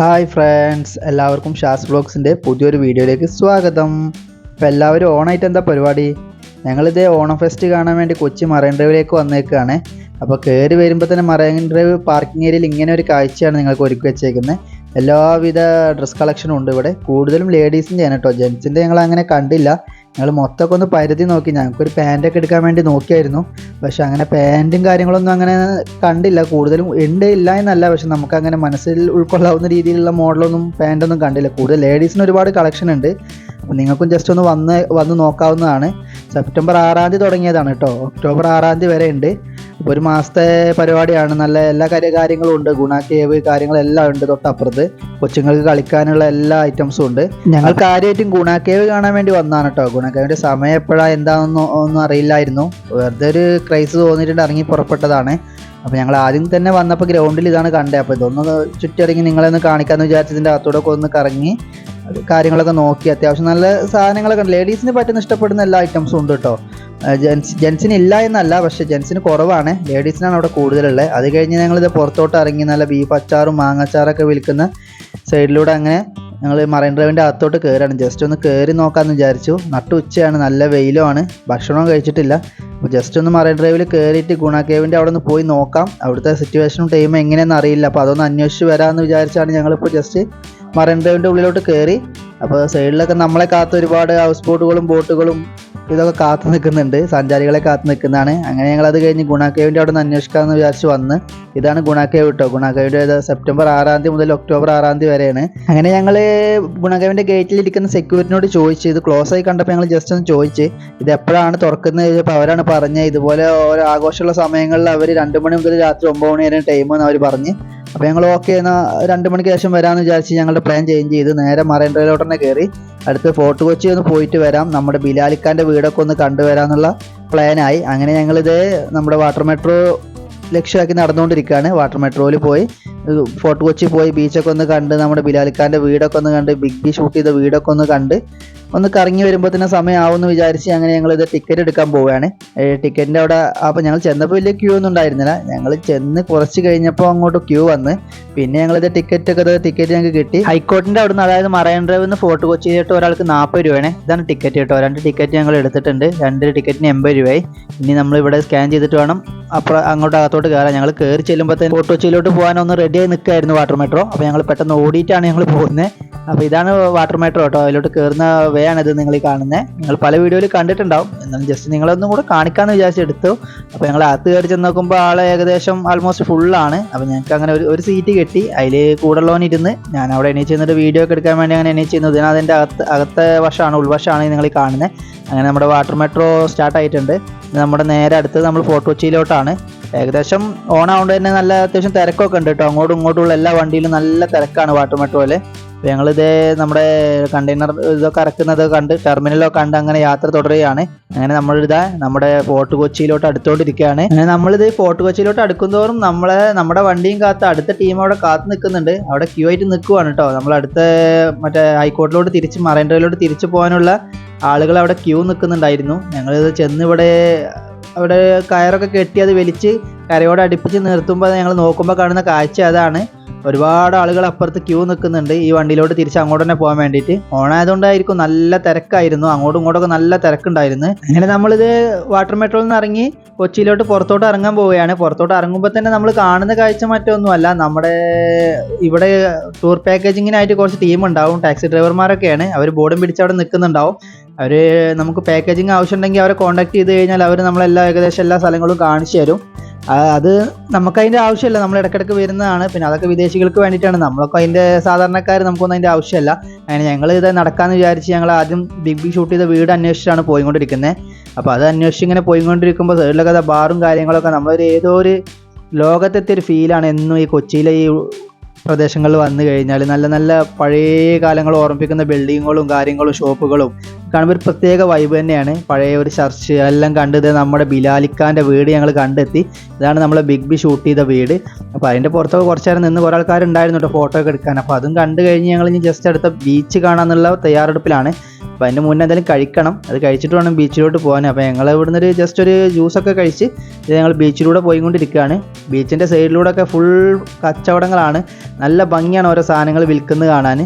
Hi friends എല്ലാവർക്കും ഷാസ് ബ്ലോഗ്സിന്റെ പുതിയൊരു വീഡിയോയിലേക്ക് സ്വാഗതം. അപ്പോൾ എല്ലാവരും ഓണായിട്ട് എന്താ പരിപാടി? ഞങ്ങളിത് ഓണം ഫെസ്റ്റ് കാണാൻ വേണ്ടി കൊച്ചി മറൈൻ ഡ്രൈവിലേക്ക് വന്നേക്കാണ്. അപ്പോൾ കയറി വരുമ്പോൾ തന്നെ മറൈൻ ഡ്രൈവ് പാർക്കിംഗ് ഏരിയയിൽ ഇങ്ങനെ ഒരു കാഴ്ചയാണ് നിങ്ങൾക്ക് ഒരുക്കി വെച്ചേക്കുന്നത് എല്ലാവിധ ഡ്രസ് കളക്ഷനും ഉണ്ട് ഇവിടെ. കൂടുതലും ലേഡീസിന്റെയാണ് കേട്ടോ ജെൻസിന്റെ ഞങ്ങൾ അങ്ങനെ കണ്ടില്ല. ഞങ്ങൾ മൊത്തമൊക്കെ ഒന്ന് പരിധി നോക്കി. ഞങ്ങൾക്കൊരു പാന്റൊക്കെ എടുക്കാൻ വേണ്ടി നോക്കിയായിരുന്നു. പക്ഷെ അങ്ങനെ പാന്റും കാര്യങ്ങളൊന്നും അങ്ങനെ കണ്ടില്ല. കൂടുതലും ഉണ്ട് ഇല്ല എന്നല്ല. പക്ഷെ നമുക്ക് അങ്ങനെ മനസ്സിൽ ഉൾക്കൊള്ളാവുന്ന രീതിയിലുള്ള മോഡലൊന്നും പാന്റൊന്നും കണ്ടില്ല. കൂടുതൽ ലേഡീസിന് ഒരുപാട് കളക്ഷൻ ഉണ്ട്. അപ്പോൾ നിങ്ങൾക്കും ജസ്റ്റ് ഒന്ന് വന്ന് വന്ന് നോക്കാവുന്നതാണ്. സെപ്റ്റംബർ ആറാം തീയതി തുടങ്ങിയതാണ് കേട്ടോ. ഒക്ടോബർ ആറാം തീയതി വരെ ഉണ്ട്. അപ്പോൾ ഒരു മാസത്തെ പരിപാടിയാണ്. നല്ല എല്ലാ കാര്യ കാര്യങ്ങളും ഉണ്ട്. ഗുണ കേവ് കാര്യങ്ങളെല്ലാം ഉണ്ട് തൊട്ടപ്പുറത്ത്. കൊച്ചുങ്ങൾക്ക് കളിക്കാനുള്ള എല്ലാ ഐറ്റംസും ഉണ്ട്. ഞങ്ങൾ കാര്യമായിട്ടും ഗുണ കേവ് കാണാൻ വേണ്ടി വന്നതാണ് കേട്ടോ ഗുണ കേവിന്റെ സമയം എപ്പോഴാ എന്താണെന്ന് ഒന്നും അറിയില്ലായിരുന്നു. വെറുതെ ഒരു ക്രൈസ് തോന്നിയിട്ടുണ്ട് ഇറങ്ങി പുറപ്പെട്ടതാണ്. അപ്പോൾ ഞങ്ങൾ ആദ്യം തന്നെ വന്നപ്പോൾ ഗ്രൗണ്ടിൽ ഇതാണ് കണ്ടത് അപ്പോൾ ഇതൊന്ന് ചുറ്റിറങ്ങി നിങ്ങളെ ഒന്ന് കാണിക്കാമെന്ന് വിചാരിച്ചതിന്റെ അകത്തൂടെ ഒക്കെ ഒന്ന് കറങ്ങി കാര്യങ്ങളൊക്കെ നോക്കി. അത്യാവശ്യം നല്ല സാധനങ്ങളൊക്കെ ഉണ്ട്. ലേഡീസിന് പറ്റുന്ന ഇഷ്ടപ്പെടുന്ന എല്ലാ ഐറ്റംസും ഉണ്ട് കേട്ടോ ജെൻസ് ജെൻസിന് ഇല്ല എന്നല്ല പക്ഷേ ജെൻസിന് കുറവാണ്. ലേഡീസിനാണ് അവിടെ കൂടുതലുള്ളത്. അത് കഴിഞ്ഞ് ഞങ്ങളിത് പുറത്തോട്ട് ഇറങ്ങി നല്ല ബീഫ് അച്ചാറും മാങ്ങച്ചാറൊക്കെ വിൽക്കുന്ന സൈഡിലൂടെ അങ്ങനെ ഞങ്ങൾ മറൈൻ ഡ്രൈവിന്റെ അകത്തോട്ട് കയറാണ് ജസ്റ്റ് ഒന്ന് കയറി നോക്കാമെന്ന് വിചാരിച്ചു. നട്ടു ഉച്ചയാണ് നല്ല വെയിലുമാണ്. ഭക്ഷണവും കഴിച്ചിട്ടില്ല. അപ്പോൾ ജസ്റ്റ് ഒന്ന് മറൈൻ ഡ്രൈവിൽ കയറിയിട്ട് ഗുണ കേവിന്റെ അവിടെ നിന്ന് പോയി നോക്കാം. അവിടുത്തെ സിറ്റുവേഷനും ടൈമും എങ്ങനെയാണെന്ന് അറിയില്ല. അപ്പോൾ അതൊന്ന് അന്വേഷിച്ച് വരാമെന്ന് വിചാരിച്ചാണ് ഞങ്ങളിപ്പോൾ ജസ്റ്റ് മറൈൻ ഡ്രൈവിന്റെ ഉള്ളിലോട്ട് കയറി അപ്പോൾ സൈഡിലൊക്കെ നമ്മളെ കാത്ത് ഒരുപാട് ഹൗസ് ബോട്ടുകളും ബോട്ടുകളും ഇതൊക്കെ കാത്തു നിൽക്കുന്നുണ്ട്. സഞ്ചാരികളെ കാത്തു നിൽക്കുന്നതാണ്. അങ്ങനെ ഞങ്ങൾ അത് കഴിഞ്ഞ് ഗുണാക്കേവിന്റെ അവിടെ നിന്ന് അന്വേഷിക്കാമെന്ന് വിചാരിച്ച് വന്ന് ഇതാണ് ഗുണാക്കേവ് കേട്ടോ ഗുണാക്കേവിന്റെ സെപ്റ്റംബർ ആറാം തീയതി മുതൽ ഒക്ടോബർ ആറാം തീയതി വരെയാണ്. അങ്ങനെ ഞങ്ങൾ ഗുണാക്കേവിന്റെ ഗേറ്റിലിരിക്കുന്ന സെക്യൂരിറ്റിനോട് ചോദിച്ച് ഇത് ക്ലോസ് ആയി കണ്ടപ്പോൾ ഞങ്ങൾ ജസ്റ്റ് ഒന്ന് ചോദിച്ച് ഇത് എപ്പോഴാണ് തുറക്കുന്നത് ചോദിച്ചപ്പോൾ അവരാണ് പറഞ്ഞത്. ഇതുപോലെ ഓരോ ആഘോഷമുള്ള സമയങ്ങളിൽ അവർ രണ്ട് മണി മുതൽ രാത്രി ഒമ്പത് മണി വരെ ടൈം എന്ന് അവർ പറഞ്ഞ്. അപ്പോൾ ഞങ്ങൾ ഓക്കെ എന്നാൽ രണ്ട് മണിക്ക് ശേഷം വരാമെന്ന് വിചാരിച്ച് ഞങ്ങളുടെ പ്ലാൻ ചേഞ്ച് ചെയ്ത് നേരെ മറൈൻ ഡ്രൈവിലോട്ട് തന്നെ കയറി അടുത്ത് ഫോർട്ട് കൊച്ചി ഒന്ന് പോയിട്ട് വരാം. നമ്മുടെ ബിലാലിക്കാന്റെ വീടൊക്കെ ഒന്ന് കണ്ടുവരാമെന്നുള്ള പ്ലാനായി അങ്ങനെ ഞങ്ങളിത് നമ്മുടെ വാട്ടർ മെട്രോ ലക്ഷ്യമാക്കി നടന്നുകൊണ്ടിരിക്കുകയാണ്. വാട്ടർ മെട്രോയിൽ പോയി. ഫോർട്ട് കൊച്ചി പോയി. ബീച്ചൊക്കെ ഒന്ന് കണ്ട് നമ്മുടെ ബിലാലിക്കാന്റെ വീടൊക്കെ ഒന്ന് കണ്ട് ബിഗ് ബി ഷൂട്ട് ചെയ്ത വീടൊക്കെ ഒന്ന് കണ്ട് ഒന്ന് കറങ്ങി വരുമ്പോൾ തന്നെ സമയമാവുമെന്ന് വിചാരിച്ച് അങ്ങനെ ഞങ്ങൾ ഇത് ടിക്കറ്റ് എടുക്കാൻ പോവുകയാണ്. ടിക്കറ്റിന്റെ അവിടെ അപ്പോൾ ഞങ്ങൾ ചെന്നപ്പോൾ വലിയ ക്യൂ ഒന്നും ഉണ്ടായിരുന്നില്ല. ഞങ്ങൾ ചെന്ന് കുറച്ച് കഴിഞ്ഞപ്പോൾ അങ്ങോട്ട് ക്യൂ വന്ന് പിന്നെ ഞങ്ങൾ ഞങ്ങളിത് ടിക്കറ്റ് ഒക്കെ ടിക്കറ്റ് ഞങ്ങൾക്ക് കിട്ടി. ഹൈക്കോർട്ടിന്റെ അവിടെ നിന്ന് അതായത് മറൈൻ ഡ്രൈവിൽ നിന്ന് ഫോർട്ട് കൊച്ചി കൊച്ചിയിലോട്ട് ഒരാൾക്ക് നാൽപ്പത് രൂപയാണ്. ഇതാണ് ടിക്കറ്റ് കേട്ടോ. രണ്ട് ടിക്കറ്റ് ഞങ്ങൾ എടുത്തിട്ടുണ്ട്. രണ്ട് ടിക്കറ്റിന് എൺപത് രൂപയായി. ഇനി നമ്മൾ ഇവിടെ സ്കാൻ ചെയ്തിട്ട് വേണം. അപ്പുറം അങ്ങോട്ട് അകത്തോട്ട് കയറാം ഞങ്ങൾ കയറി ചെല്ലുമ്പോൾ തന്നെ ഫോർട്ട് കൊച്ചിയിലോട്ട് പോകാൻ ഒന്ന് റെഡിയായി നിൽക്കുകയായിരുന്നു വാട്ടർ മെട്രോ അപ്പോൾ ഞങ്ങൾ പെട്ടെന്ന് ഓടിയിട്ടാണ് ഞങ്ങൾ പോകുന്നത്. അപ്പോൾ ഇതാണ് വാട്ടർ മെട്രോ കേട്ടോ. അതിലോട്ട് കയറുന്ന ഇത് നിങ്ങൾ ഈ കാണുന്നത് നിങ്ങൾ പല വീഡിയോയിൽ കണ്ടിട്ടുണ്ടാവും. എന്നാലും ജസ്റ്റ് നിങ്ങളൊന്നും കൂടെ കാണിക്കാമെന്ന് വിചാരിച്ചെടുത്തു. അപ്പോൾ ഞങ്ങൾ അകത്ത് കയറി ചെന്ന് നോക്കുമ്പോൾ ആൾ ഏകദേശം ആൾമോസ്റ്റ് ഫുള്ളാണ് അപ്പോൾ ഞങ്ങൾക്ക് അങ്ങനെ ഒരു ഒരു സീറ്റ് കിട്ടി. അതിൽ ഇരുന്ന് ഞാൻ അവിടെ എണീച്ച് നിന്നിട്ട് വീഡിയോ ഒക്കെ എടുക്കാൻ വേണ്ടി അങ്ങനെ എണീച്ച് ചെയ്യുന്നു ഇതിന് അതിന്റെ അകത്ത് അകത്തെ വശമാണ് ഉൾവശമാണ് നിങ്ങൾ ഈ കാണുന്നത് അങ്ങനെ നമ്മുടെ വാട്ടർ മെട്രോ സ്റ്റാർട്ട് ആയിട്ടുണ്ട്. നമ്മുടെ നേരെ അടുത്ത് നമ്മൾ ഫോർട്ട് കൊച്ചിയിലോട്ടാണ്. ഏകദേശം ഓണാവുകൊണ്ട് തന്നെ നല്ല അത്യാവശ്യം തിരക്കൊക്കെ ഉണ്ട് കേട്ടോ. അങ്ങോട്ടും ഇങ്ങോട്ടുള്ള എല്ലാ വണ്ടിയിലും നല്ല തിരക്കാണ് വാട്ടർ മെട്രോയിൽ അപ്പോൾ ഞങ്ങളിത് നമ്മുടെ കണ്ടെയ്നർ ഇതൊക്കെ ഇറക്കുന്നത് കണ്ട് ടെർമിനലൊക്കെ കണ്ട് അങ്ങനെ യാത്ര തുടരുകയാണ്. അങ്ങനെ നമ്മളിതാ നമ്മുടെ ഫോർട്ട് കൊച്ചിയിലോട്ട് അടുത്തോണ്ടിരിക്കുകയാണ്. അങ്ങനെ നമ്മളിത് ഫോർട്ട് കൊച്ചിയിലോട്ട് അടുക്കുന്തോറും നമ്മളെ നമ്മുടെ വണ്ടിയും കാത്ത് അടുത്ത ടീം അവിടെ കാത്ത് നിൽക്കുന്നുണ്ട്. അവിടെ ക്യൂ ആയിട്ട് നിൽക്കുവാണ് കേട്ടോ നമ്മൾ അടുത്ത മറ്റേ ഹൈക്കോർട്ടിലോട്ട് തിരിച്ച് മറൈൻ ഡ്രൈവിലോട്ട് തിരിച്ചു പോകാനുള്ള ആളുകൾ അവിടെ ക്യൂ നിൽക്കുന്നുണ്ടായിരുന്നു. ഞങ്ങളിത് ചെന്ന് ഇവിടെ അവിടെ കയറൊക്കെ കെട്ടി അത് വലിച്ച് കരയോടെ അടുപ്പിച്ച് നിർത്തുമ്പോൾ ഞങ്ങൾ നോക്കുമ്പോൾ കാണുന്ന കാഴ്ച അതാണ്. ഒരുപാട് ആളുകൾ അപ്പുറത്ത് ക്യൂ നിൽക്കുന്നുണ്ട്. ഈ വണ്ടിയിലോട്ട് തിരിച്ച് അങ്ങോട്ട് തന്നെ പോകാൻ വേണ്ടിയിട്ട്. ഓണായതുകൊണ്ടായിരിക്കും നല്ല തിരക്കായിരുന്നു. അങ്ങോട്ടും ഇങ്ങോട്ടൊക്കെ നല്ല തിരക്കുണ്ടായിരുന്നു. അങ്ങനെ നമ്മളിത് വാട്ടർ മെട്രോയിൽ നിന്ന് ഇറങ്ങി കൊച്ചിയിലോട്ട് പുറത്തോട്ട് ഇറങ്ങാൻ പോവുകയാണ്. പുറത്തോട്ട് ഇറങ്ങുമ്പോൾ തന്നെ നമ്മൾ കാണുന്ന കാഴ്ച മറ്റൊന്നുമല്ല. നമ്മുടെ ഇവിടെ ടൂർ പാക്കേജിങ്ങിനായിട്ട് കുറച്ച് ടീം ഉണ്ടാവും. ടാക്സി ഡ്രൈവർമാരൊക്കെയാണ് അവർ ബോർഡും പിടിച്ച് അവിടെ നിൽക്കുന്നുണ്ടാവും. അവർ നമുക്ക് പാക്കേജിങ് ആവശ്യമുണ്ടെങ്കിൽ അവരെ കോൺടാക്ട് ചെയ്ത് കഴിഞ്ഞാൽ അവർ നമ്മളെല്ലാം ഏകദേശം എല്ലാ സ്ഥലങ്ങളും കാണിച്ചു തരും. അത് നമുക്കതിന്റെ ആവശ്യമില്ല. നമ്മൾ ഇടയ്ക്കിടയ്ക്ക് വരുന്നതാണ്. പിന്നെ അതൊക്കെ വിദേശികൾക്ക് വേണ്ടിയിട്ടാണ്. നമ്മളൊക്കെ അതിന്റെ സാധാരണക്കാർ നമുക്കൊന്നും അതിന്റെ ആവശ്യമില്ല. അങ്ങനെ ഞങ്ങൾ ഇത് നടക്കാമെന്ന് വിചാരിച്ച് ഞങ്ങൾ ആദ്യം ബിഗ് ബി ഷൂട്ട് ചെയ്ത വീട് അന്വേഷിച്ചാണ് പോയിക്കൊണ്ടിരിക്കുന്നത് അപ്പോൾ അത് അന്വേഷിച്ച് ഇങ്ങനെ പോയിക്കൊണ്ടിരിക്കുമ്പോൾ സൈഡിലൊക്കെ ബാറും കാര്യങ്ങളൊക്കെ നമ്മളൊരു ഏതോ ഒരു ലോകത്തെത്തിയ ഒരു ഫീലാണ് എന്നും ഈ കൊച്ചിയിലെ ഈ പ്രദേശങ്ങളിൽ വന്നു കഴിഞ്ഞാൽ നല്ല നല്ല പഴയ കാലങ്ങൾ ഓർമ്മിപ്പിക്കുന്ന ബിൽഡിങ്ങുകളും കാര്യങ്ങളും ഷോപ്പുകളും കാണുമ്പോൾ ഒരു പ്രത്യേക വൈബ് തന്നെയാണ്. പഴയ ഒരു ചർച്ച് എല്ലാം കണ്ടത് നമ്മുടെ ബിലാലിക്കാന്റെ വീട് ഞങ്ങൾ കണ്ടെത്തി. ഇതാണ് നമ്മൾ ബിഗ് ബി ഷൂട്ട് ചെയ്ത വീട്. അപ്പോൾ അതിന്റെ പുറത്തൊക്കെ കുറച്ച് നേരം നിന്ന് കുറേ ആൾക്കാരുണ്ടായിരുന്നു കേട്ടോ ഫോട്ടോ ഒക്കെ എടുക്കാൻ. അപ്പോൾ അതും കണ്ടു കഴിഞ്ഞ് ഞങ്ങൾ ഇനി ജസ്റ്റ് അടുത്ത ബീച്ച് കാണാമെന്നുള്ള തയ്യാറെടുപ്പിലാണ്. അപ്പോൾ അതിന് മുന്നേ എന്തായാലും കഴിക്കണം. അത് കഴിച്ചിട്ട് വേണം ബീച്ചിലോട്ട് പോകാൻ. അപ്പോൾ ഞങ്ങൾ ഇവിടുന്ന് ഒരു ജസ്റ്റ് ഒരു ജ്യൂസൊക്കെ കഴിച്ച് ഞങ്ങൾ ബീച്ചിലൂടെ പോയിക്കൊണ്ടിരിക്കുകയാണ്. ബീച്ചിന്റെ സൈഡിലൂടെ ഒക്കെ ഫുൾ കച്ചവടങ്ങളാണ്. നല്ല ഭംഗിയാണ് ഓരോ സാധനങ്ങൾ വിൽക്കുന്നത് കാണാൻ.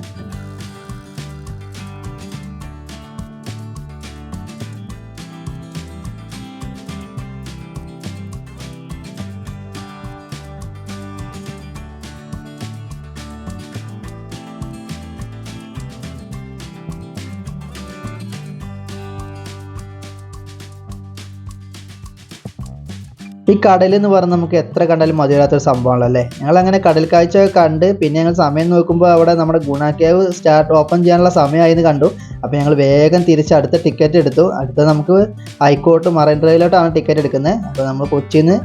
ഈ കടൽ എന്ന് പറഞ്ഞാൽ നമുക്ക് എത്ര കണ്ടാലും മതിവരാത്തൊരു സംഭവമാണല്ലോ അല്ലേ? ഞങ്ങൾ അങ്ങനെ കടൽ കാഴ്ച കണ്ട് പിന്നെ ഞങ്ങൾ സമയം നോക്കുമ്പോൾ അവിടെ നമ്മുടെ ഗുണാക്കേവ് സ്റ്റാർട്ട് ഓപ്പൺ ചെയ്യാനുള്ള സമയമായിരുന്നു കണ്ടു. അപ്പോൾ ഞങ്ങൾ വേഗം തിരിച്ച് അടുത്ത ടിക്കറ്റ് എടുത്തു. അടുത്ത നമുക്ക് ഹൈക്കോട്ട് മറൈൻ ഡ്രൈവിലോട്ടാണ് ടിക്കറ്റ് എടുക്കുന്നത്. അപ്പോൾ നമ്മൾ കൊച്ചിയിൽ നിന്ന്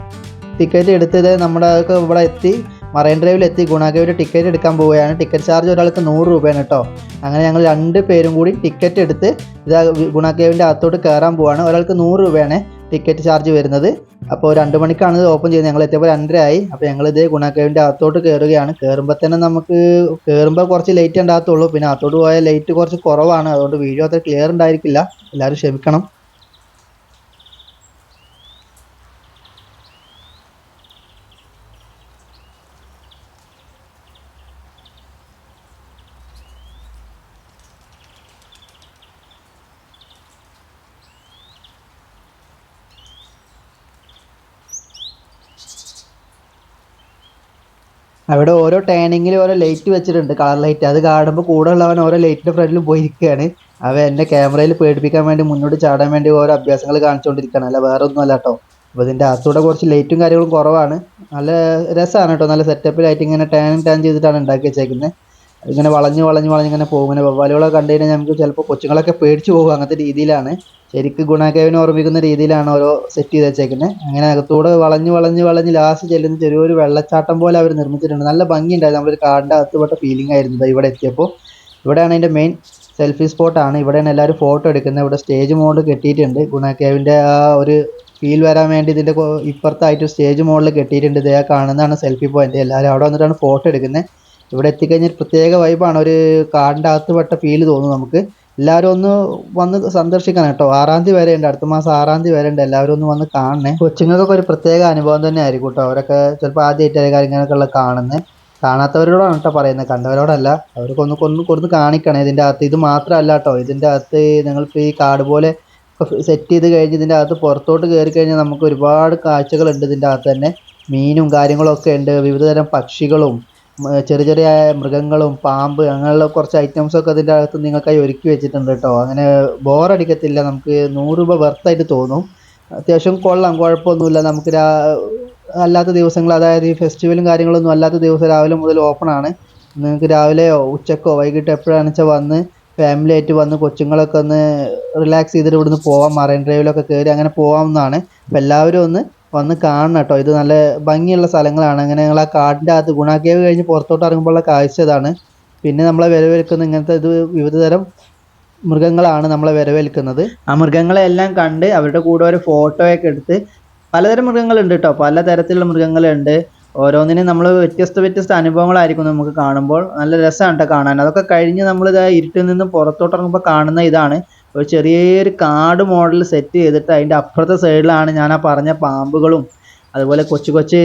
ടിക്കറ്റ് എടുത്തത് നമ്മുടെ ഇവിടെ എത്തി മറൈൻ ഡ്രൈവിൽ എത്തി ഗുണാക്കേവിന്റെ ടിക്കറ്റ് എടുക്കാൻ പോവുകയാണ്. ടിക്കറ്റ് ചാർജ് ഒരാൾക്ക് നൂറ് രൂപയാണ് കേട്ടോ. അങ്ങനെ ഞങ്ങൾ രണ്ട് പേരും കൂടി ടിക്കറ്റ് എടുത്ത് ഇത് ഗുണാക്കേവിന്റെ അകത്തോട്ട് കയറാൻ പോവുകയാണ് ഒരാൾക്ക് നൂറ് രൂപയാണ്. ടിക്കറ്റ് ചാർജ് വരുന്നത്. അപ്പോൾ രണ്ട് മണിക്കാണ് ഇത് ഓപ്പൺ ചെയ്യുന്നത്. ഞങ്ങൾ എത്തിയപ്പോൾ രണ്ടര ആയി. അപ്പോൾ ഞങ്ങൾ ഇത് ഗുണക്കേവിന്റെ അകത്തോട്ട് കയറുകയാണ് കയറുമ്പോൾ തന്നെ നമുക്ക് കയറുമ്പോൾ കുറച്ച് ലേറ്റ് ഉണ്ടാകത്തുള്ളൂ. പിന്നെ അകത്തോട്ട് പോയാൽ ലൈറ്റ് കുറച്ച് കുറവാണ്. അതുകൊണ്ട് വീഡിയോ അത്ര ക്ലിയർ ഉണ്ടായിരിക്കില്ല. എല്ലാവരും ക്ഷമിക്കണം. അവിടെ ഓരോ ടേണിങ്ങിൽ ഓരോ ലൈറ്റ് വെച്ചിട്ടുണ്ട് കളർ ലൈറ്റ് അത് കാണുമ്പോൾ കൂടെ ഉള്ളവൻ ഓരോ ലൈറ്റിന്റെ ഫ്രണ്ടിൽ പോയിരിക്കുകയാണ്. അവ എന്റെ ക്യാമറയിൽ പേടിപ്പിക്കാൻ വേണ്ടി മുന്നോട്ട് ചാടാൻ വേണ്ടി ഓരോ അഭ്യാസങ്ങൾ കാണിച്ചുകൊണ്ടിരിക്കുകയാണ്. അല്ല വേറെ ഒന്നുമല്ല കേട്ടോ. അപ്പോൾ ഇതിന്റെ അകത്തൂടെ കുറച്ച് ലൈറ്റും കാര്യങ്ങളും കുറവാണ്. നല്ല രസമാണ് കേട്ടോ. നല്ല സെറ്റപ്പിലായിട്ട് ഇങ്ങനെ ടേൺ ടേൺ ചെയ്തിട്ടാണ് ഉണ്ടാക്കി വെച്ചേക്കുന്നത് ഇങ്ങനെ വളഞ്ഞ് വളഞ്ഞ് വളഞ്ഞ് ഇങ്ങനെ പോകും. ഇങ്ങനെ വവ്വാലുകളൊക്കെ കണ്ടു കഴിഞ്ഞാൽ നമുക്ക് ചിലപ്പോൾ കൊച്ചുങ്ങളൊക്കെ പേടിച്ച് പോകും അങ്ങനത്തെ രീതിയിലാണ്. ശരിക്കും ഗുണാക്കേവിനെ ഓർമ്മിക്കുന്ന രീതിയിലാണ് ഓരോ സെറ്റ് ചെയ്ത് വെച്ചേക്കുന്നത് അങ്ങനെ അകത്തൂടെ വളഞ്ഞ് വളഞ്ഞ് വളഞ്ഞ് ലാസ്റ്റ് ചെല്ലുന്ന ചെറിയൊരു വെള്ളച്ചാട്ടം പോലെ അവർ നിർമ്മിച്ചിട്ടുണ്ട്. നല്ല ഭംഗിയുണ്ടായിരുന്നു. നമ്മളൊരു കാടിന്റെ അകത്ത് പെട്ട ഫീലിംഗ് ആയിരുന്നു ഇവിടെ എത്തിയപ്പോൾ. ഇവിടെയാണ് അതിന്റെ മെയിൻ സെൽഫി സ്പോട്ടാണ് ഇവിടെയാണ് എല്ലാവരും ഫോട്ടോ എടുക്കുന്നത്. ഇവിടെ സ്റ്റേജ് മോഡ് കെട്ടിയിട്ടുണ്ട്. ഗുണാക്കേവിന്റെ ആ ഒരു ഫീൽ വരാൻ വേണ്ടി ഇതിന്റെ ഇപ്പുറത്തായിട്ട് സ്റ്റേജ് മോഡിൽ കെട്ടിയിട്ടുണ്ട്. ഇതേ കാണുന്നതാണ് സെൽഫി പോയിന്റ് എല്ലാവരും അവിടെ വന്നിട്ടാണ് ഫോട്ടോ എടുക്കുന്നത് ഇവിടെ എത്തിക്കഴിഞ്ഞാൽ പ്രത്യേക വൈബാണ് ഒരു കാടിന്റെ അകത്ത് പെട്ട ഫീൽ തോന്നും നമുക്ക്. എല്ലാവരും ഒന്ന് വന്ന് സന്ദർശിക്കണം കേട്ടോ. ആറാം തീയതി വരെ ഉണ്ട്. അടുത്ത മാസം ആറാം തീയതി വരെ ഉണ്ട്. എല്ലാവരും ഒന്ന് വന്ന് കാണണേ. കൊച്ചുങ്ങൾക്കൊക്കെ ഒരു പ്രത്യേക അനുഭവം തന്നെ ആയിരിക്കും കേട്ടോ. അവരൊക്കെ ചിലപ്പോൾ ആദ്യമായിട്ടായിരിക്കും കാര്യങ്ങളൊക്കെ ഉള്ള കാണുന്നത് കാണാത്തവരോടാണ് കേട്ടോ പറയുന്നത് കണ്ടവരോടല്ല. അവർക്ക് ഒന്ന് കൊന്ന് കൊടുത്ത് കാണിക്കണം. ഇതിന്റെ അകത്ത് ഇത് മാത്രമല്ല കേട്ടോ. ഇതിന്റെ അകത്ത് നിങ്ങളിപ്പോൾ ഈ കാട് പോലെ സെറ്റ് ചെയ്ത് കഴിഞ്ഞ് ഇതിന്റെ അകത്ത് പുറത്തോട്ട് കയറി കഴിഞ്ഞാൽ നമുക്ക് ഒരുപാട് കാഴ്ചകളുണ്ട് ഇതിന്റെ അകത്ത് തന്നെ. മീനും കാര്യങ്ങളൊക്കെ ഉണ്ട്. വിവിധതരം പക്ഷികളും ചെറിയ ചെറിയ മൃഗങ്ങളും പാമ്പ് അങ്ങനെയുള്ള കുറച്ച് ഐറ്റംസ് ഒക്കെ ഇതിന്റെ അകത്ത് നിങ്ങൾക്കായി ഒരുക്കി വെച്ചിട്ടുണ്ട് കേട്ടോ. അങ്ങനെ ബോറടിക്കത്തില്ല നമുക്ക് നൂറ് രൂപ വെർത്തായിട്ട് തോന്നും. അത്യാവശ്യം കൊള്ളാം. കുഴപ്പമൊന്നുമില്ല. നമുക്ക് രാ അല്ലാത്ത ദിവസങ്ങൾ അതായത് ഈ ഫെസ്റ്റിവലും കാര്യങ്ങളൊന്നും അല്ലാത്ത ദിവസം രാവിലെ മുതൽ ഓപ്പൺ ആണ്. നിങ്ങൾക്ക് രാവിലെയോ ഉച്ചക്കോ വൈകിട്ടോ എപ്പോഴാണെന്ന് വെച്ചാൽ വന്ന് ഫാമിലി ആയിട്ട് വന്ന് കൊച്ചുങ്ങളൊക്കെ ഒന്ന് റിലാക്സ് ചെയ്തിട്ട് ഇവിടുന്ന് പോവാം. മറൈൻ ഡ്രൈവിലൊക്കെ കയറി അങ്ങനെ പോവാവുന്നതാണ്. അപ്പോൾ എല്ലാവരും ഒന്ന് വന്ന് കാണണം കേട്ടോ. ഇത് നല്ല ഭംഗിയുള്ള സ്ഥലങ്ങളാണ്. അങ്ങനെ ഞങ്ങൾ ആ കാടിന്റെ അകത്ത് ഗുണാക്കേവ് കഴിഞ്ഞ് പുറത്തോട്ട് ഇറങ്ങുമ്പോഴുള്ള കാഴ്ച ഇതാണ്. പിന്നെ നമ്മളെ വരവേൽക്കുന്ന ഇങ്ങനത്തെ ഇത് വിവിധതരം മൃഗങ്ങളാണ് നമ്മളെ വരവേൽക്കുന്നത്. ആ മൃഗങ്ങളെ എല്ലാം കണ്ട് അവരുടെ കൂടെ ഒരു ഫോട്ടോയൊക്കെ എടുത്ത് പലതരം മൃഗങ്ങളുണ്ട് കേട്ടോ. പലതരത്തിലുള്ള മൃഗങ്ങളുണ്ട്. ഓരോന്നിനും നമ്മൾ വ്യത്യസ്ത വ്യത്യസ്ത അനുഭവങ്ങളായിരിക്കും നമുക്ക് കാണുമ്പോൾ. നല്ല രസമാണ് കേട്ടോ കാണാൻ. അതൊക്കെ കഴിഞ്ഞ് നമ്മൾ ഇതാ ഇരുട്ടിൽ നിന്നും പുറത്തോട്ട് ഇറങ്ങുമ്പോൾ കാണുന്ന ഇതാണ്. ഒരു ചെറിയൊരു കാട് മോഡൽ സെറ്റ് ചെയ്തിട്ട് അതിന്റെ അപ്പുറത്തെ സൈഡിലാണ് ഞാൻ ആ പറഞ്ഞ പാമ്പുകളും അതുപോലെ കൊച്ചു കൊച്ചു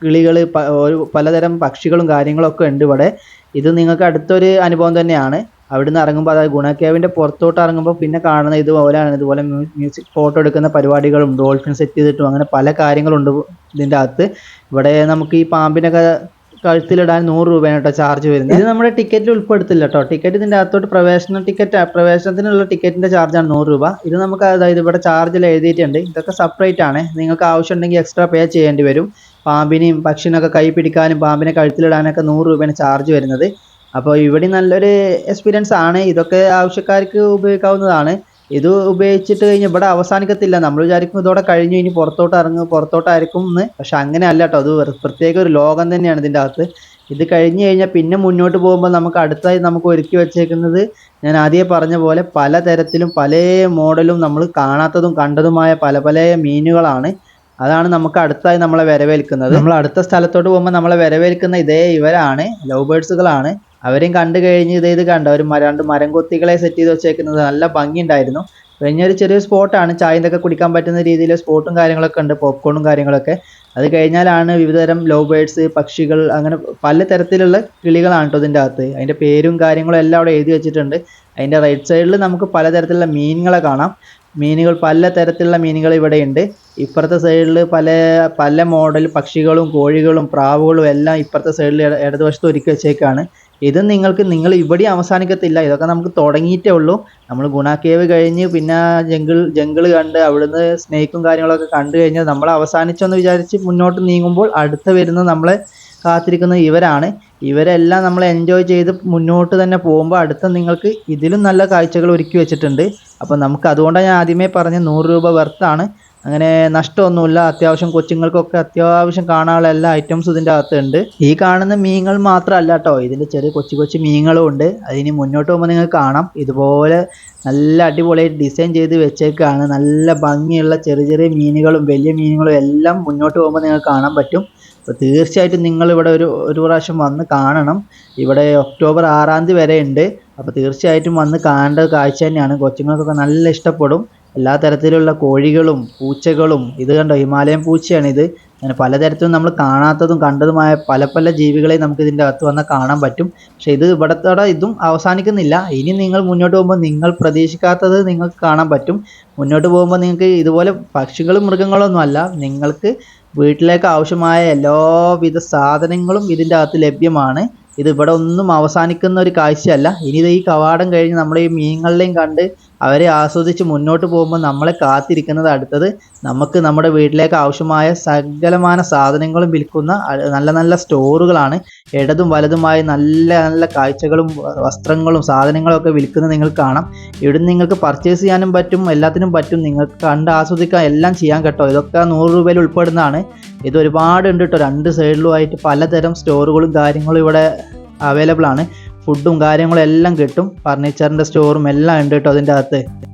കിളികൾ ഒരു പലതരം പക്ഷികളും കാര്യങ്ങളൊക്കെ ഉണ്ട് ഇവിടെ. ഇത് നിങ്ങൾക്ക് അടുത്തൊരു അനുഭവം തന്നെയാണ്. അവിടുന്ന് ഇറങ്ങുമ്പോൾ അതായത് ഗുണക്കേവിന്റെ പുറത്തോട്ട് ഇറങ്ങുമ്പോൾ പിന്നെ കാണുന്ന ഇതുപോലെയാണ്. ഇതുപോലെ മ്യൂസിക് ഫോട്ടോ എടുക്കുന്ന പരിപാടികളും ഡോൾഫിൻ സെറ്റ് ചെയ്തിട്ടും അങ്ങനെ പല കാര്യങ്ങളുണ്ട് ഇതിന്റെ അകത്ത്. ഇവിടെ നമുക്ക് ഈ പാമ്പിനൊക്കെ കഴുത്തിലിടാൻ നൂറ് രൂപയാണ് കേട്ടോ ചാർജ് വരുന്നത്. ഇത് നമ്മുടെ ടിക്കറ്റിൽ ഉൾപ്പെടുത്തില്ല കേട്ടോ ടിക്കറ്റ് ഇതിന്റെ അകത്തോട്ട് പ്രവേശന ടിക്കറ്റ് പ്രവേശനത്തിനുള്ള ടിക്കറ്റിന്റെ ചാർജാണ് നൂറ് രൂപ. ഇത് നമുക്ക് അതായത് ഇവിടെ ചാർജിൽ എഴുതിയിട്ടുണ്ട്. ഇതൊക്കെ സെപ്പറേറ്റ് ആണ്. നിങ്ങൾക്ക് ആവശ്യം ഉണ്ടെങ്കിൽ എക്സ്ട്രാ പേ ചെയ്യേണ്ടി വരും. പാമ്പിനെയും പക്ഷിനൊക്കെ കൈ പിടിക്കാനും പാമ്പിനെ കഴുത്തിലിടാനൊക്കെ നൂറ് രൂപയാണ് ചാർജ് വരുന്നത്. അപ്പോൾ ഇവിടെ നല്ലൊരു എക്സ്പീരിയൻസ് ആണ്. ഇതൊക്കെ ആവശ്യക്കാർക്ക് ഉപയോഗിക്കാവുന്നതാണ്. ഇത് ഉപയോഗിച്ചിട്ട് കഴിഞ്ഞ് ഇവിടെ അവസാനിക്കത്തില്ല. നമ്മൾ വിചാരിക്കും ഇതോടെ കഴിഞ്ഞു ഇനി പുറത്തോട്ട് ഇറങ്ങും പുറത്തോട്ടായിരിക്കും എന്ന്. പക്ഷെ അങ്ങനെ അല്ല കേട്ടോ അത് പ്രത്യേക ഒരു ലോകം തന്നെയാണ് ഇതിന്റെ അകത്ത്. ഇത് കഴിഞ്ഞു കഴിഞ്ഞാൽ പിന്നെ മുന്നോട്ട് പോകുമ്പോൾ നമുക്ക് അടുത്തായി നമുക്ക് ഒരുക്കി വെച്ചേക്കുന്നത് ഞാൻ ആദ്യം പറഞ്ഞ പോലെ പല തരത്തിലും പല മോഡലും നമ്മൾ കാണാത്തതും കണ്ടതുമായ പല പല മീനുകളാണ്. അതാണ് നമുക്ക് അടുത്തായി നമ്മളെ വരവേൽക്കുന്നത്. നമ്മൾ അടുത്ത സ്ഥലത്തോട്ട് പോകുമ്പോൾ നമ്മളെ വരവേൽക്കുന്ന ഇതേ ഇവരാണ് ലവ് ബേർഡ്സുകളാണ്. അവരെയും കണ്ടു കഴിഞ്ഞ് ഇത് ഇത് കണ്ടോ അവർ രണ്ട് മരം കൊത്തികളെ സെറ്റ് ചെയ്ത് വെച്ചേക്കുന്നത് നല്ല ഭംഗിയുണ്ടായിരുന്നു. കഴിഞ്ഞ ഒരു ചെറിയ സ്പോട്ടാണ്. ചായ ഇതൊക്കെ കുടിക്കാൻ പറ്റുന്ന രീതിയിൽ സ്പോട്ടും കാര്യങ്ങളൊക്കെ ഉണ്ട് പോപ്കോണും കാര്യങ്ങളൊക്കെ. അത് കഴിഞ്ഞാലാണ് വിവിധതരം ലവ് ബേർഡ്സ് പക്ഷികൾ അങ്ങനെ പല തരത്തിലുള്ള കിളികളാണ് കേട്ടോ ഇതിന്റെ അകത്ത്. അതിന്റെ പേരും കാര്യങ്ങളും എല്ലാം അവിടെ എഴുതി വെച്ചിട്ടുണ്ട്. അതിന്റെ റൈറ്റ് സൈഡിൽ നമുക്ക് പലതരത്തിലുള്ള മീനുകളെ കാണാം. മീനുകൾ പല തരത്തിലുള്ള മീനുകൾ ഇവിടെയുണ്ട്. ഇപ്പുറത്തെ സൈഡിൽ പല പല മോഡൽ പക്ഷികളും കോഴികളും പ്രാവുകളും എല്ലാം ഇപ്പുറത്തെ സൈഡിൽ ഇടതുവശത്ത് ഒരുക്കി വെച്ചേക്കാണ്. ഇത് നിങ്ങൾക്ക് നിങ്ങൾ ഇവിടെ അവസാനിക്കത്തില്ല. ഇതൊക്കെ നമുക്ക് തുടങ്ങിയിട്ടേ ഉള്ളൂ. നമ്മൾ ഗുണ കേവ് കഴിഞ്ഞ് പിന്നെ ജംഗിൾ ജംഗിൾ കണ്ട് അവിടുന്ന് സ്നേക്കും കാര്യങ്ങളൊക്കെ കണ്ടു കഴിഞ്ഞാൽ നമ്മൾ അവസാനിച്ചെന്ന് വിചാരിച്ച് മുന്നോട്ട് നീങ്ങുമ്പോൾ അടുത്ത വരുന്ന നമ്മളെ കാത്തിരിക്കുന്നത് ഇവരാണ്. ഇവരെല്ലാം നമ്മൾ എൻജോയ് ചെയ്ത് മുന്നോട്ട് തന്നെ പോകുമ്പോൾ അടുത്ത നിങ്ങൾക്ക് ഇതിലും നല്ല കാഴ്ചകൾ ഒരുക്കി വെച്ചിട്ടുണ്ട്. അപ്പോൾ നമുക്ക് അതുകൊണ്ടാണ് ഞാൻ ആദ്യമേ പറഞ്ഞ നൂറ് രൂപ വെർത്താണ് അങ്ങനെ നഷ്ടമൊന്നുമില്ല. അത്യാവശ്യം കൊച്ചുങ്ങൾക്കൊക്കെ അത്യാവശ്യം കാണാനുള്ള എല്ലാ ഐറ്റംസും ഇതിന്റെ അകത്തുണ്ട്. ഈ കാണുന്ന മീനുകൾ മാത്രമല്ല കേട്ടോ ഇതിന്റെ ചെറിയ കൊച്ചു കൊച്ചു മീനുകളും ഉണ്ട്. അതിന് മുന്നോട്ട് പോകുമ്പോൾ നിങ്ങൾ കാണാം. ഇതുപോലെ നല്ല അടിപൊളിയായിട്ട് ഡിസൈൻ ചെയ്ത് വെച്ചേക്കാണ്. നല്ല ഭംഗിയുള്ള ചെറിയ ചെറിയ മീനുകളും വലിയ മീനുകളും എല്ലാം മുന്നോട്ട് പോകുമ്പോൾ നിങ്ങൾക്ക് കാണാൻ പറ്റും. അപ്പോൾ തീർച്ചയായിട്ടും നിങ്ങൾ ഇവിടെ ഒരു ഒരു പ്രാവശ്യം വന്ന് കാണണം. ഇവിടെ ഒക്ടോബർ ആറാം തീയതി വരെ ഉണ്ട്. അപ്പോൾ തീർച്ചയായിട്ടും വന്ന് കാണേണ്ട കാഴ്ച തന്നെയാണ്. കൊച്ചുങ്ങൾക്കൊക്കെ നല്ല ഇഷ്ടപ്പെടും. എല്ലാ തരത്തിലുള്ള കോഴികളും പൂച്ചകളും ഇത് കണ്ടോ ഹിമാലയൻ പൂച്ചയാണ് ഇത് അങ്ങനെ പലതരത്തിലും നമ്മൾ കാണാത്തതും കണ്ടതുമായ പല പല ജീവികളെ നമുക്ക് ഇതിന്റെ അകത്ത് വന്നാൽ കാണാൻ പറ്റും. പക്ഷേ ഇത് ഇവിടത്തോടെ ഇതും അവസാനിക്കുന്നില്ല. ഇനി നിങ്ങൾ മുന്നോട്ട് പോകുമ്പോൾ നിങ്ങൾ പ്രതീക്ഷിക്കാത്തത് നിങ്ങൾക്ക് കാണാൻ പറ്റും. മുന്നോട്ട് പോകുമ്പോൾ നിങ്ങൾക്ക് ഇതുപോലെ പക്ഷികളും മൃഗങ്ങളൊന്നും അല്ല. നിങ്ങൾക്ക് വീട്ടിലേക്ക് ആവശ്യമായ എല്ലാവിധ സാധനങ്ങളും ഇതിന്റെ അകത്ത് ലഭ്യമാണ്. ഇത് ഇവിടെ ഒന്നും അവസാനിക്കുന്ന ഒരു കാഴ്ചയല്ല. ഇനി ഇത് ഈ കവാടം കഴിഞ്ഞ് നമ്മൾ ഈ മീനുകളെയും കണ്ട് അവരെ ആസ്വദിച്ച് മുന്നോട്ട് പോകുമ്പോൾ നമ്മളെ കാത്തിരിക്കുന്നത് അടുത്തത് നമുക്ക് നമ്മുടെ വീട്ടിലേക്ക് ആവശ്യമായ സകലമാന സാധനങ്ങളും വിൽക്കുന്ന നല്ല നല്ല സ്റ്റോറുകളാണ്. ഇടതും വലതുമായി നല്ല നല്ല കാഴ്ചകളും വസ്ത്രങ്ങളും സാധനങ്ങളും ഒക്കെ വിൽക്കുന്നത് നിങ്ങൾക്ക് കാണാം. ഇവിടുന്ന് നിങ്ങൾക്ക് പർച്ചേസ് ചെയ്യാനും പറ്റും എല്ലാത്തിനും പറ്റും. നിങ്ങൾക്ക് കണ്ട് ആസ്വദിക്കാൻ എല്ലാം ചെയ്യാൻ കേട്ടോ. ഇതൊക്കെ നൂറ് രൂപയിൽ ഉൾപ്പെടുന്നതാണ്. ഇത് ഒരുപാട് ഉണ്ട് കേട്ടോ രണ്ട് സൈഡിലുമായിട്ട് പലതരം സ്റ്റോറുകളും കാര്യങ്ങളും ഇവിടെ അവൈലബിൾ ആണ്. ഫുഡും കാര്യങ്ങളും എല്ലാം കിട്ടും. ഫർണിച്ചറിന്റെ സ്റ്റോറും എല്ലാം ഉണ്ട് കേട്ടോ അതിന്റെ അകത്ത്.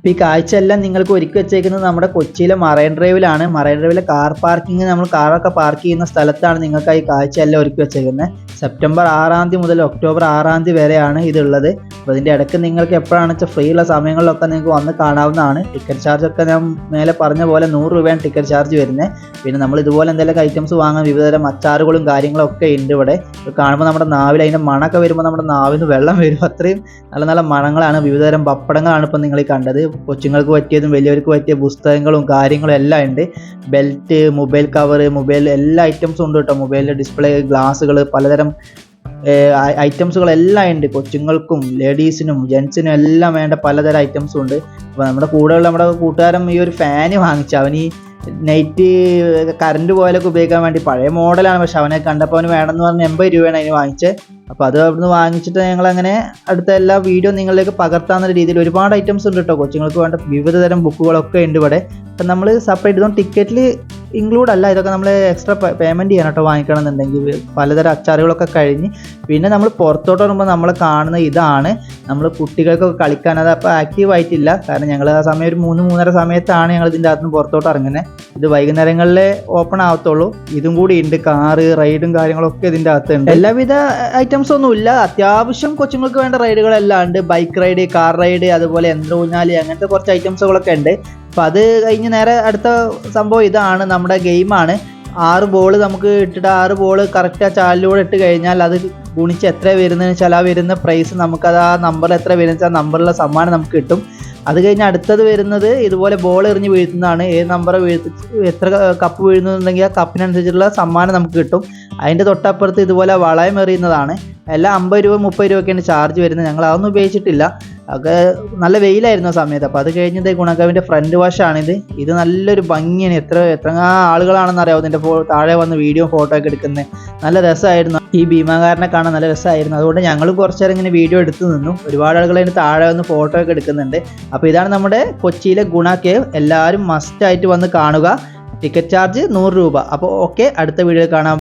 അപ്പോൾ ഈ കാഴ്ച എല്ലാം നിങ്ങൾക്ക് ഒരുക്കി വെച്ചേക്കുന്നത് നമ്മുടെ കൊച്ചിയിലെ മറൈൻ ഡ്രൈവിലാണ്. മറൈൻ ഡ്രൈവിലെ കാർ പാർക്കിംഗ് നമ്മൾ കാറൊക്കെ പാർക്ക് ചെയ്യുന്ന സ്ഥലത്താണ് നിങ്ങൾക്ക് ഈ കാഴ്ച എല്ലാം ഒരുക്കി വെച്ചേക്കുന്നത്. സെപ്റ്റംബർ ആറാം തീയതി മുതൽ ഒക്ടോബർ ആറാം തീയതി വരെയാണ് ഇതുള്ളത്. അപ്പോൾ ഇതിന്റെ ഇടയ്ക്ക് നിങ്ങൾക്ക് എപ്പോഴാണ് വെച്ചാൽ ഫ്രീ ഉള്ള സമയങ്ങളിലൊക്കെ നിങ്ങൾക്ക് വന്ന് കാണാവുന്നതാണ്. ടിക്കറ്റ് ചാർജ് ഒക്കെ ഞാൻ മേലെ പറഞ്ഞ പോലെ നൂറ് രൂപയാണ് ടിക്കറ്റ് ചാർജ് വരുന്നത് പിന്നെ നമ്മൾ ഇതുപോലെ എന്തെങ്കിലും ഐറ്റംസ് വാങ്ങാൻ വിവിധതരം അച്ചാറുകളും കാര്യങ്ങളും ഒക്കെ ഉണ്ട് ഇവിടെ കാണുമ്പോൾ നമ്മുടെ നാവിൽ അതിന്റെ മണമൊക്കെ വരുമ്പോൾ നമ്മുടെ നാവിൽ നിന്ന് വെള്ളം വരും. അത്രയും നല്ല നല്ല മണങ്ങളാണ്. വിവിധതരം പപ്പടങ്ങളാണ് ഇപ്പം നിങ്ങൾ കണ്ടത്. കൊച്ചുങ്ങൾക്ക് പറ്റിയതും വലിയവർക്ക് പറ്റിയ പുസ്തകങ്ങളും കാര്യങ്ങളും എല്ലാം ഉണ്ട് ബെൽറ്റ് മൊബൈൽ കവർ മൊബൈൽ എല്ലാ ഐറ്റംസും ഉണ്ട് കേട്ടോ മൊബൈലിന്റെ ഡിസ്പ്ലേ ഗ്ലാസ്സുകൾ പലതരം ഐറ്റംസുകളെല്ലാം ഉണ്ട്. കൊച്ചുങ്ങൾക്കും ലേഡീസിനും ജെൻസിനും എല്ലാം വേണ്ട പലതരം ഐറ്റംസും ഉണ്ട്. അപ്പോൾ നമ്മുടെ കൂടെയുള്ള നമ്മുടെ കൂട്ടുകാരൻ ഈ ഒരു ഫാന് വാങ്ങിച്ചു. അവൻ ഈ നൈറ്റ് കറണ്ട് പോയാലൊക്കെ ഉപയോഗിക്കാൻ വേണ്ടി പഴയ മോഡലാണ്. പക്ഷെ അവനെ കണ്ടപ്പോൾ അവന് വേണമെന്ന് പറഞ്ഞ് എൺപത് രൂപയാണ് അതിന് വാങ്ങിച്ചത് അപ്പോൾ അത് അവിടുന്ന് വാങ്ങിച്ചിട്ട് ഞങ്ങൾ അങ്ങനെ അടുത്ത എല്ലാ വീഡിയോ നിങ്ങളിലേക്ക് പകർത്താവുന്ന രീതിയിൽ ഒരുപാട് ഐറ്റംസ് ഉണ്ട് കേട്ടോ. കൊച്ചുങ്ങൾക്ക് വേണ്ട വിവിധ തരം ബുക്കുകളൊക്കെ ഉണ്ട് ഇവിടെ. അപ്പം നമ്മൾ സെപ്പറേറ്റ് ടിക്കറ്റിൽ ഇൻക്ലൂഡ് അല്ല ഇതൊക്കെ നമ്മൾ എക്സ്ട്രാ പേയ്മെന്റ് ചെയ്യണം കേട്ടോ വാങ്ങിക്കണം എന്നുണ്ടെങ്കിൽ പലതരം അച്ചാറുകളൊക്കെ കഴിഞ്ഞ് പിന്നെ നമ്മൾ പുറത്തോട്ട് വരുമ്പോൾ നമ്മൾ കാണുന്ന ഇതാണ്. നമ്മൾ കുട്ടികൾക്കൊക്കെ കളിക്കാൻ അത് അപ്പോൾ ആക്റ്റീവ് ആയിട്ടില്ല. കാരണം ഞങ്ങൾ ആ സമയം ഒരു മൂന്ന് മൂന്നര സമയത്താണ് ഞങ്ങൾ ഇതിന്റെ അകത്തുനിന്ന് പുറത്തോട്ട് ഇറങ്ങുന്നത് ഇത് വൈകുന്നേരങ്ങളിൽ ഓപ്പൺ ആവത്തുള്ളൂ. ഇതും കൂടി ഉണ്ട് കാറ് റൈഡും കാര്യങ്ങളൊക്കെ ഇതിന്റെ അകത്തുണ്ട്. എല്ലാവിധ ഐറ്റംസ് ഒന്നും ഇല്ല. അത്യാവശ്യം കൊച്ചുങ്ങൾക്ക് വേണ്ട റൈഡുകളെല്ലാം ഉണ്ട് ബൈക്ക് റൈഡ് കാർ റൈഡ് അതുപോലെ യന്ത്രഊഞ്ഞാലി അങ്ങനത്തെ കുറച്ച് ഐറ്റംസുകളൊക്കെ ഉണ്ട് അപ്പോൾ അത് കഴിഞ്ഞ് നേരെ അടുത്ത സംഭവം ഇതാണ് നമ്മുടെ ഗെയിമാണ്. ആറ് ബോൾ നമുക്ക് ഇട്ടിട്ട് ആറ് ബോൾ കറക്റ്റ് ആ ചാലിലൂടെ ഇട്ട് കഴിഞ്ഞാൽ അത് ഗുണിച്ച് എത്ര വരുന്നതെന്ന് വെച്ചാൽ ആ വരുന്ന പ്രൈസ് നമുക്കത് ആ നമ്പർ എത്ര വരുന്ന വെച്ചാൽ ആ നമ്പറിലുള്ള സമ്മാനം നമുക്ക് കിട്ടും. അത് കഴിഞ്ഞ് അടുത്തത് വരുന്നത് ഇതുപോലെ ബോൾ എറിഞ്ഞ് വീഴ്ത്തുന്നതാണ്. ഏത് നമ്പർ വീഴ്ത്തി എത്ര കപ്പ് വീഴുന്നുണ്ടെങ്കിൽ ആ കപ്പിനനുസരിച്ചുള്ള സമ്മാനം നമുക്ക് കിട്ടും. അതിന്റെ തൊട്ടപ്പുറത്ത് ഇതുപോലെ വളയം എറിയുന്നതാണ്. എല്ലാം അമ്പത് രൂപ മുപ്പത് രൂപയൊക്കെയാണ് ചാർജ് വരുന്നത്. ഞങ്ങൾ അതൊന്നും ഉപയോഗിച്ചിട്ടില്ല. ഒക്കെ നല്ല വെയിലായിരുന്നു ആ സമയത്ത്. അപ്പോൾ അത് കഴിഞ്ഞത് ഗുണകവിന്റെ ഫ്രണ്ട് വാഷാണിത് ഇത് നല്ലൊരു ഭംഗിയാണ്. എത്ര എത്ര ആളുകളാണെന്ന് അറിയാവോ? ഇതിന്റെ താഴെ വന്ന് വീഡിയോ ഫോട്ടോ ഒക്കെ എടുക്കുന്നത് നല്ല രസമായിരുന്നു. ഈ ഭീമാകാരനെ കാണാൻ നല്ല രസമായിരുന്നു. അതുകൊണ്ട് ഞങ്ങൾ കുറച്ച് നേരം ഇങ്ങനെ വീഡിയോ എടുത്തു നിന്നു. ഒരുപാട് ആളുകൾ അതിന് താഴെ വന്ന് ഫോട്ടോ ഒക്കെ എടുക്കുന്നുണ്ട്. അപ്പോൾ ഇതാണ് നമ്മുടെ കൊച്ചിയിലെ ഗുണ കേവ്. എല്ലാവരും മസ്റ്റായിട്ട് വന്ന് കാണുക. ടിക്കറ്റ് ചാർജ് നൂറ് രൂപ. അപ്പോൾ ഓക്കെ അടുത്ത വീഡിയോ കാണാം.